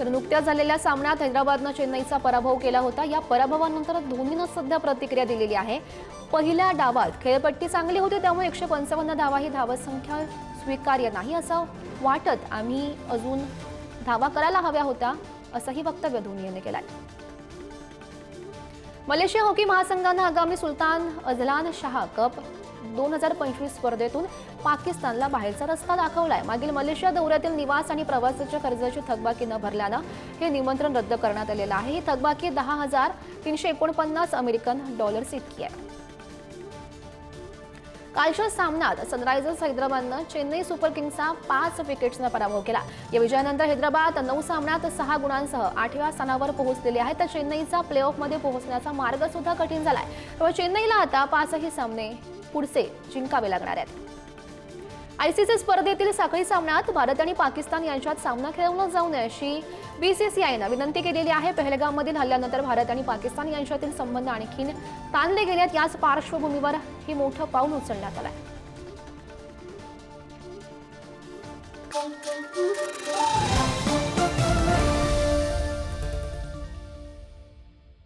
तर नुकत्याच झालेल्या सामन्यात हैदराबादनं चेन्नईचा पराभव केला होता. या पराभवानंतर धोनीनं सध्या प्रतिक्रिया दिलेली आहे. पहिल्या डावात खेळपट्टी चांगली होती त्यामुळे एकशे पंचावन्न धावा ही धावसंख्या स्वीकार्य नाही असं वाटत आम्ही अजून धावा करायला हव्या होत्या असंही वक्तव्य धोनी यांनी केलं आहे मलेशिया हॉकी महासंघानं आगामी सुलतान अझलान शाह कप दोन हजार पंचवीस स्पर्धेतून पाकिस्तानला बाहेरचा रस्ता दाखवलाय. मागील मलेशिया दौऱ्यातील निवास आणि प्रवासाच्या कर्जाची थकबाकी न भरल्यानं हे निमंत्रण रद्द करण्यात आलेलं आहे. ही थकबाकी दहा हजार तीनशे एकोणपन्नास अमेरिकन डॉलर्स इतकी आहे. कालच्या सामन्यात सनरायझर्स हैदराबादनं चेन्नई सुपर किंग्सचा पाच विकेट्सनं पराभव केला. या विजयानंतर हैदराबाद नऊ सामन्यात सहा गुणांसह आठव्या स्थानावर पोहोचलेले आहे तर चेन्नईचा प्ले ऑफमध्ये पोहोचण्याचा मार्ग सुद्धा कठीण झालाय. त्यामुळे चेन्नईला आता पाचही सामने पुढचे जिंकावे लागणार आहेत. आयसीसी स्पर्धेतील साखळी सामन्यात भारत आणि पाकिस्तान यांच्यात सामना खेळवला जाऊ नये अशी बीसीसीआयनं विनंती केलेली आहे. पहलगाममधील हल्ल्यानंतर भारत आणि पाकिस्तान यांच्यातील संबंध आणखीन ताणले गेल्यात याच पार्श्वभूमीवर हे मोठं पाऊल उचलण्यात आलं आहे